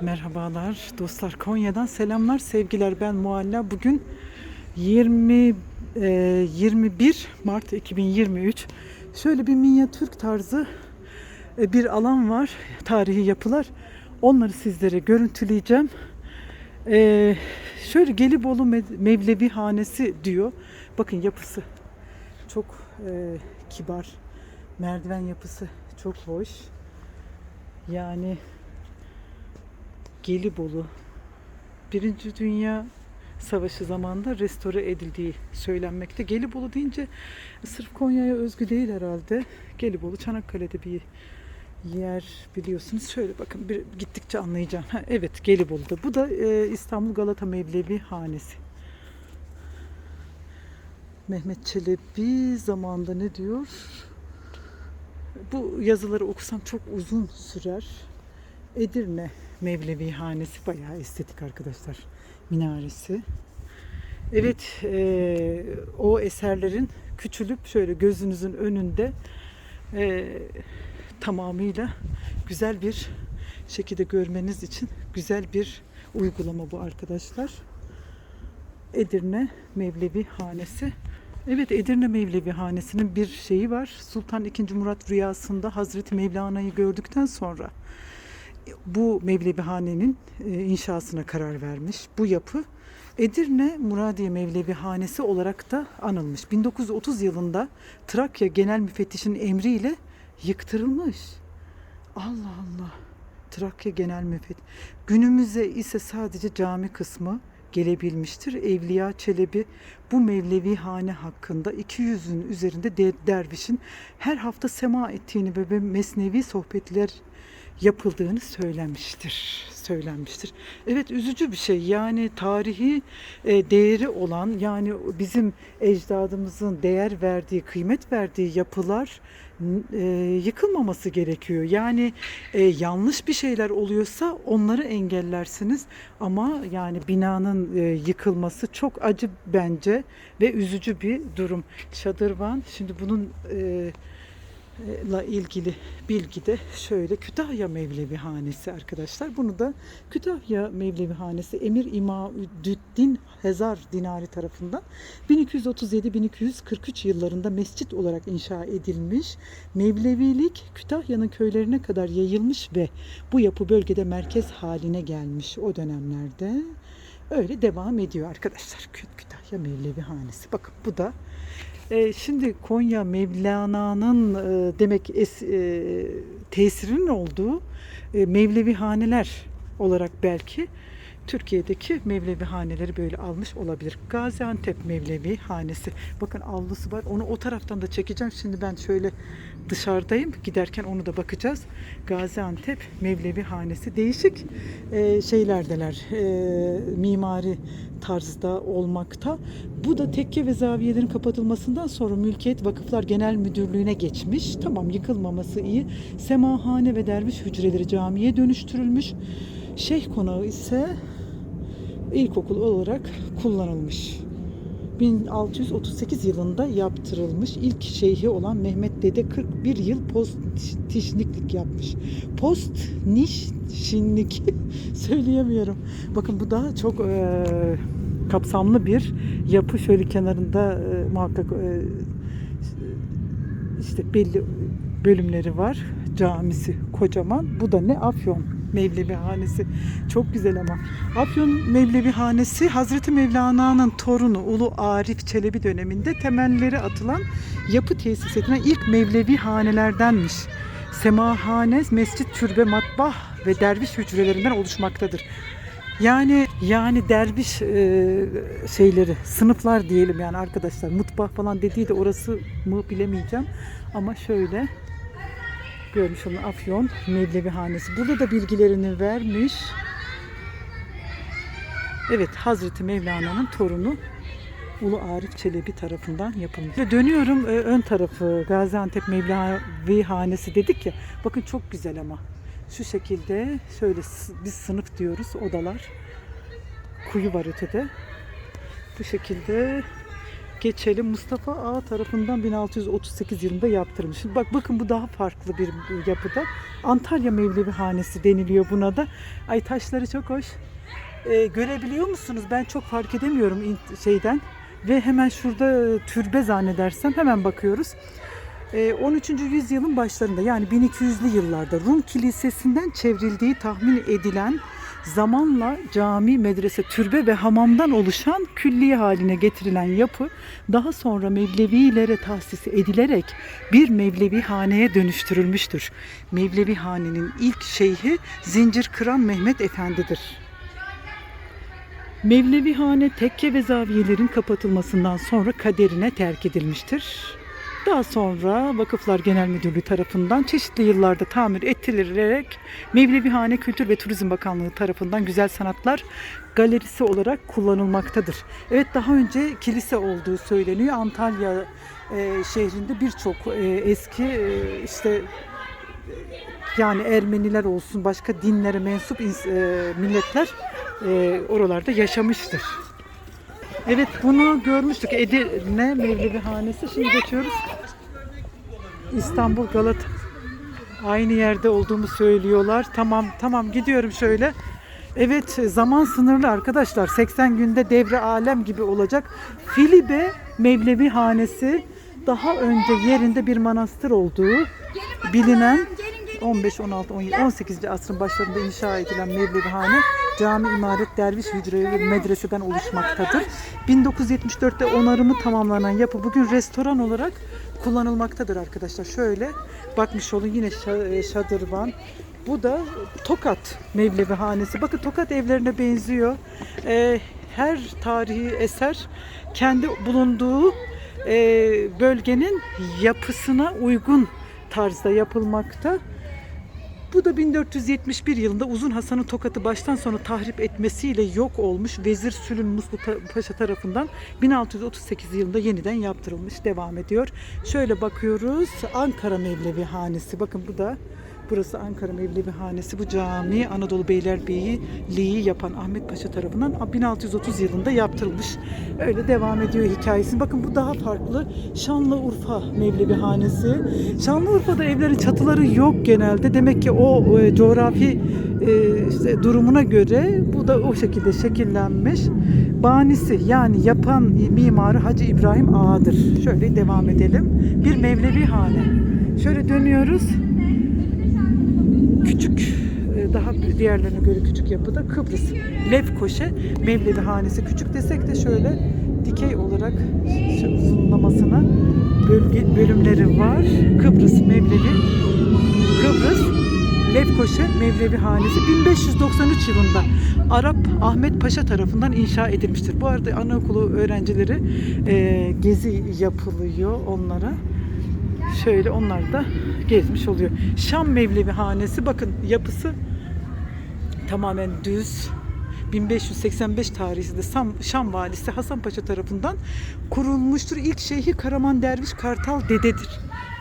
Merhabalar dostlar Konya'dan selamlar sevgiler. Ben Mualla. Bugün 20 e, 21 Mart 2023 şöyle bir minyatür tarzı e, bir alan var tarihi yapılar. Onları sizlere görüntüleyeceğim. E, şöyle Gelibolu Mev- Mevlevi Hanesi diyor. Bakın yapısı çok e, kibar. Merdiven yapısı çok hoş. Yani Gelibolu Birinci Dünya Savaşı zamanında restore edildiği söylenmekte. Gelibolu deyince sırf Konya'ya özgü değil herhalde. Gelibolu Çanakkale'de bir yer biliyorsunuz. Şöyle bakın bir gittikçe anlayacağım. Ha, evet Gelibolu'da. Bu da e, İstanbul Galata Mevlevi Hanesi. Mehmet Çelebi zamanında ne diyor? Bu yazıları okusam çok uzun sürer. Edirne Mevlevi Hanesi bayağı estetik arkadaşlar. Minaresi. Evet e, o eserlerin küçülüp şöyle gözünüzün önünde e, tamamıyla güzel bir şekilde görmeniz için güzel bir uygulama bu arkadaşlar. Edirne Mevlevi Hanesi. Evet Edirne Mevlevi Hanesi'nin bir şeyi var. Sultan II. Murat rüyasında Hazreti Mevlana'yı gördükten sonra bu Mevlevihane'nin e, inşasına karar vermiş. Bu yapı Edirne Muradiye Mevlevi Hanesi olarak da anılmış. 1930 yılında Trakya Genel Müfettişinin emriyle yıktırılmış. Allah Allah. Trakya Genel Müfettiş. Günümüze ise sadece cami kısmı gelebilmiştir. Evliya Çelebi bu Mevlevi hane hakkında 200'ün üzerinde de- dervişin her hafta sema ettiğini ve mesnevi sohbetler yapıldığını söylemiştir. Söylenmiştir. Evet üzücü bir şey. Yani tarihi e, değeri olan yani bizim ecdadımızın değer verdiği, kıymet verdiği yapılar e, yıkılmaması gerekiyor. Yani e, yanlış bir şeyler oluyorsa onları engellersiniz ama yani binanın yıkılması çok acı bence ve üzücü bir durum. Şadırvan şimdi bunun e, la ilgili bilgi de şöyle Kütahya Mevlevi Hanesi arkadaşlar. Bunu da Kütahya Mevlevi Hanesi Emir İmaüddin Hezar Dinari tarafından 1237-1243 yıllarında mescit olarak inşa edilmiş. Mevlevilik Kütahya'nın köylerine kadar yayılmış ve bu yapı bölgede merkez haline gelmiş o dönemlerde. Öyle devam ediyor arkadaşlar. Kü- Kütahya Mevlevi Hanesi. Bakın bu da e, şimdi Konya Mevlana'nın e, demek es, e, tesirinin olduğu e, Mevlevi haneler olarak belki Türkiye'deki Mevlevi haneleri böyle almış olabilir. Gaziantep Mevlevi hanesi. Bakın avlusu var. Onu o taraftan da çekeceğim. Şimdi ben şöyle dışarıdayım. Giderken onu da bakacağız. Gaziantep Mevlevi hanesi. Değişik e, şeylerdeler. E, mimari tarzda olmakta. Bu da tekke ve zaviyelerin kapatılmasından sonra Mülkiyet Vakıflar Genel Müdürlüğü'ne geçmiş. Tamam yıkılmaması iyi. Semahane ve derviş hücreleri camiye dönüştürülmüş. Şeyh konağı ise ilkokul olarak kullanılmış. 1638 yılında yaptırılmış ilk şeyhi olan Mehmet Dede 41 yıl post tişniklik yapmış. Post niş şinlik söyleyemiyorum. Bakın bu da çok e, kapsamlı bir yapı. Şöyle kenarında e, muhakkak e, işte belli bölümleri var. Camisi kocaman. Bu da ne? Afyon Mevlevi Hanesi. Çok güzel ama. Afyon Mevlevi Hanesi Hazreti Mevlana'nın torunu Ulu Arif Çelebi döneminde temelleri atılan yapı tesis edilen ilk Mevlevi hanelerdenmiş. Semahane, mescit, türbe, matbah ve derviş hücrelerinden oluşmaktadır. Yani yani derviş e, şeyleri, sınıflar diyelim yani arkadaşlar. Mutfak falan dediği de orası mı bilemeyeceğim. Ama şöyle görmüş olun Afyon Mevlevi Hanesi. Burada da bilgilerini vermiş. Evet Hazreti Mevlana'nın torunu Ulu Arif Çelebi tarafından yapılmış. Ve dönüyorum e, ön tarafı Gaziantep Mevlevi Hanesi dedik ya. Bakın çok güzel ama. Şu şekilde şöyle biz sınıf diyoruz odalar. Kuyu var ötede. Bu şekilde geçelim. Mustafa Ağa tarafından 1638 yılında yaptırılmış. Bak bakın bu daha farklı bir yapıda. Antalya Mevlevi Hanesi deniliyor buna da. Ay taşları çok hoş. Ee, görebiliyor musunuz? Ben çok fark edemiyorum şeyden. Ve hemen şurada türbe zannedersem hemen bakıyoruz. Ee, 13. yüzyılın başlarında yani 1200'lü yıllarda Rum kilisesinden çevrildiği tahmin edilen zamanla cami, medrese, türbe ve hamamdan oluşan külliye haline getirilen yapı daha sonra Mevlevilere tahsis edilerek bir Mevlevi haneye dönüştürülmüştür. Mevlevi hanenin ilk şeyhi Zincir Kıran Mehmet Efendi'dir. Mevlevihane tekke ve zaviyelerin kapatılmasından sonra kaderine terk edilmiştir. Daha sonra Vakıflar Genel Müdürlüğü tarafından çeşitli yıllarda tamir ettirilerek Mevlevihane Kültür ve Turizm Bakanlığı tarafından Güzel Sanatlar Galerisi olarak kullanılmaktadır. Evet daha önce kilise olduğu söyleniyor. Antalya e, şehrinde birçok e, eski e, işte yani Ermeniler olsun başka dinlere mensup e, milletler e, oralarda yaşamıştır. Evet bunu görmüştük Edirne Mevlevi Hanesi. Şimdi geçiyoruz. İstanbul Galata. Aynı yerde olduğumu söylüyorlar. Tamam tamam gidiyorum şöyle. Evet zaman sınırlı arkadaşlar. 80 günde devre alem gibi olacak. Filibe Mevlevi Hanesi daha önce yerinde bir manastır olduğu bilinen 15, 16, 17, 18. asrın başlarında inşa edilen Mevlevihane cami, imaret, derviş hücre ve medreseden oluşmaktadır. 1974'te onarımı tamamlanan yapı bugün restoran olarak kullanılmaktadır arkadaşlar. Şöyle bakmış olun yine e, şadırvan. Bu da Tokat Mevlevihanesi. Bakın Tokat evlerine benziyor. Ee, her tarihi eser kendi bulunduğu e, bölgenin yapısına uygun tarzda yapılmakta. Bu da 1471 yılında Uzun Hasan'ın Tokat'ı baştan sona tahrip etmesiyle yok olmuş Vezir Sülün Muslu Paşa tarafından 1638 yılında yeniden yaptırılmış devam ediyor. Şöyle bakıyoruz Ankara Mevlevi Hanesi bakın bu da Burası Ankara Mevlevi Hanesi. Bu cami Anadolu Beylerbeyliği yapan Ahmet Paşa tarafından 1630 yılında yaptırılmış. Öyle devam ediyor hikayesi. Bakın bu daha farklı. Şanlıurfa Mevlevi Hanesi. Şanlıurfa'da evlerin çatıları yok genelde. Demek ki o e, coğrafi e, işte durumuna göre bu da o şekilde şekillenmiş. Banisi yani yapan mimarı Hacı İbrahim Ağa'dır. Şöyle devam edelim. Bir Mevlevi hane. Şöyle dönüyoruz küçük e, daha diğerlerine göre küçük yapıda Kıbrıs Lefkoşe Mevlevi Hanesi küçük desek de şöyle dikey olarak uzunlamasına bölge bölümleri var. Kıbrıs Mevlevi Kıbrıs Lefkoşe Mevlevi Hanesi 1593 yılında Arap Ahmet Paşa tarafından inşa edilmiştir. Bu arada anaokulu öğrencileri e, gezi yapılıyor onlara. Şöyle onlar da gezmiş oluyor. Şam Mevlevi Hanesi bakın yapısı tamamen düz. 1585 tarihinde Şam, valisi Hasan Paşa tarafından kurulmuştur. İlk şeyhi Karaman Derviş Kartal Dede'dir.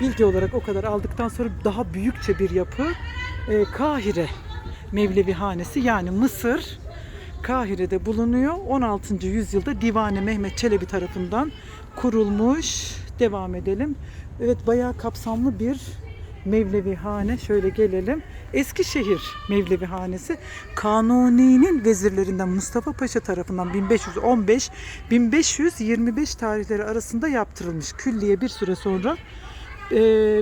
Bilgi olarak o kadar aldıktan sonra daha büyükçe bir yapı. Ee, Kahire Mevlevi Hanesi yani Mısır Kahire'de bulunuyor. 16. yüzyılda Divane Mehmet Çelebi tarafından kurulmuş. Devam edelim. Evet bayağı kapsamlı bir Mevlevi hane. Şöyle gelelim. Eskişehir Mevlevi hanesi Kanuni'nin vezirlerinden Mustafa Paşa tarafından 1515-1525 tarihleri arasında yaptırılmış. Külliye bir süre sonra e,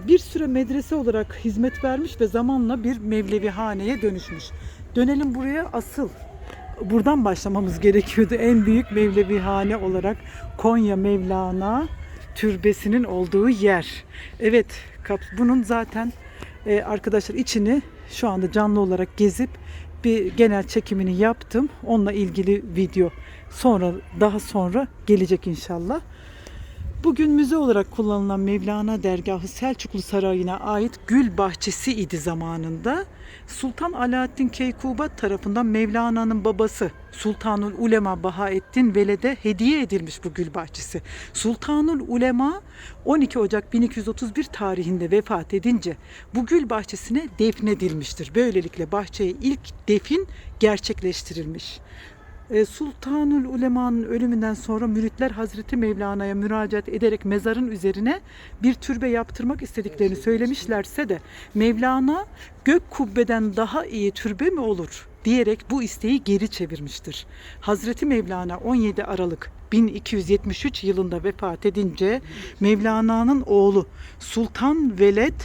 bir süre medrese olarak hizmet vermiş ve zamanla bir Mevlevi haneye dönüşmüş. Dönelim buraya asıl buradan başlamamız gerekiyordu. En büyük Mevlevi hane olarak Konya Mevlana türbesinin olduğu yer. Evet, bunun zaten e, arkadaşlar içini şu anda canlı olarak gezip bir genel çekimini yaptım. Onunla ilgili video sonra daha sonra gelecek inşallah. Bugün müze olarak kullanılan Mevlana dergahı Selçuklu Sarayı'na ait gül bahçesi idi zamanında. Sultan Alaaddin Keykubat tarafından Mevlana'nın babası Sultanul Ulema Bahaettin Veled'e hediye edilmiş bu gül bahçesi. Sultanul Ulema 12 Ocak 1231 tarihinde vefat edince bu gül bahçesine defnedilmiştir. Böylelikle bahçeye ilk defin gerçekleştirilmiş. E, Sultanül Ulema'nın ölümünden sonra müritler Hazreti Mevlana'ya müracaat ederek mezarın üzerine bir türbe yaptırmak istediklerini söylemişlerse de Mevlana gök kubbeden daha iyi türbe mi olur diyerek bu isteği geri çevirmiştir. Hazreti Mevlana 17 Aralık 1273 yılında vefat edince Mevlana'nın oğlu Sultan Veled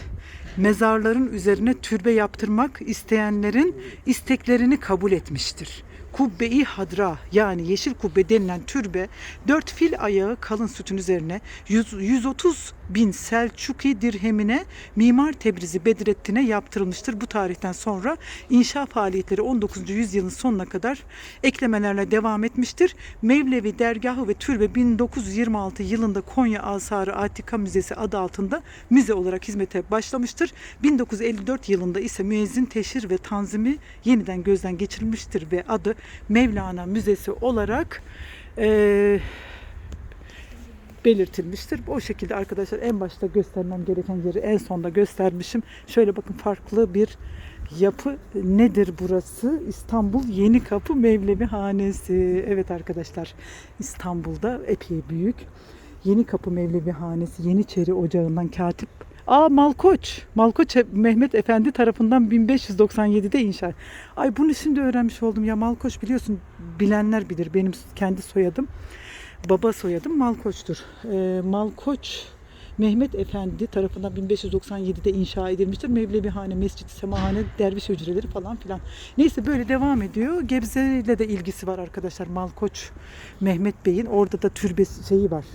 mezarların üzerine türbe yaptırmak isteyenlerin isteklerini kabul etmiştir. Kubbe-i Hadra yani yeşil kubbe denilen türbe dört fil ayağı kalın sütun üzerine 100, 130 bin Selçuki dirhemine Mimar Tebrizi Bedrettin'e yaptırılmıştır. Bu tarihten sonra inşa faaliyetleri 19. yüzyılın sonuna kadar eklemelerle devam etmiştir. Mevlevi dergahı ve türbe 1926 yılında Konya Asarı Atika Müzesi adı altında müze olarak hizmete başlamıştır. 1954 yılında ise müezzin teşhir ve tanzimi yeniden gözden geçirilmiştir ve adı Mevlana Müzesi olarak eee belirtilmiştir. O şekilde arkadaşlar en başta göstermem gereken yeri en sonda göstermişim. Şöyle bakın farklı bir yapı nedir burası? İstanbul Yeni Kapı Mevlevi Hanesi. Evet arkadaşlar İstanbul'da epey büyük. Yeni Kapı Mevlevi Hanesi Yeniçeri Ocağı'ndan katip Aa Malkoç. Malkoç Mehmet Efendi tarafından 1597'de inşa. Ay bunu şimdi öğrenmiş oldum ya Malkoç biliyorsun bilenler bilir benim kendi soyadım. Baba soyadım Malkoç'tur. Ee, Malkoç Mehmet Efendi tarafından 1597'de inşa edilmiştir. Mevlevihane, Mescid-i Semahane, derviş hücreleri falan filan. Neyse böyle devam ediyor. Gebze ile de ilgisi var arkadaşlar. Malkoç Mehmet Bey'in orada da türbesi şeyi var.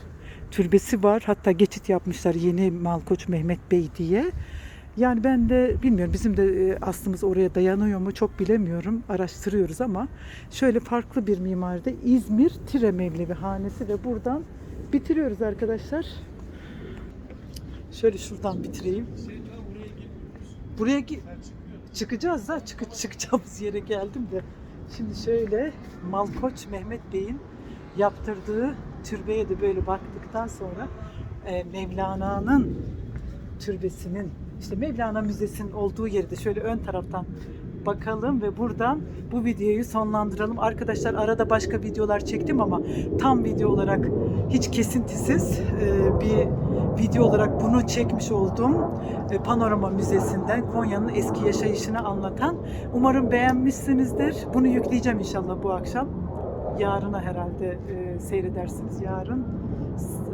Türbesi var. Hatta geçit yapmışlar yeni Malkoç Mehmet Bey diye. Yani ben de bilmiyorum bizim de e, aslımız oraya dayanıyor mu çok bilemiyorum. Araştırıyoruz ama şöyle farklı bir mimaride İzmir Tire Mevlevi Hanesi ve buradan bitiriyoruz arkadaşlar. Şöyle şuradan bitireyim. Buraya çıkacağız da çık çıkacağımız yere geldim de. Şimdi şöyle Malkoç Mehmet Bey'in yaptırdığı türbeye de böyle baktıktan sonra e, Mevlana'nın türbesinin işte Mevlana Müzesi'nin olduğu yeri de şöyle ön taraftan bakalım ve buradan bu videoyu sonlandıralım. Arkadaşlar arada başka videolar çektim ama tam video olarak hiç kesintisiz e, bir video olarak bunu çekmiş oldum. E, Panorama Müzesi'nden Konya'nın eski yaşayışını anlatan. Umarım beğenmişsinizdir. Bunu yükleyeceğim inşallah bu akşam. Yarına herhalde e, seyredersiniz. Yarın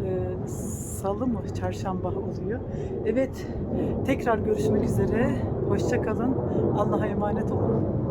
e, salı mı çarşamba oluyor. Evet tekrar görüşmek üzere. Hoşça kalın. Allah'a emanet olun.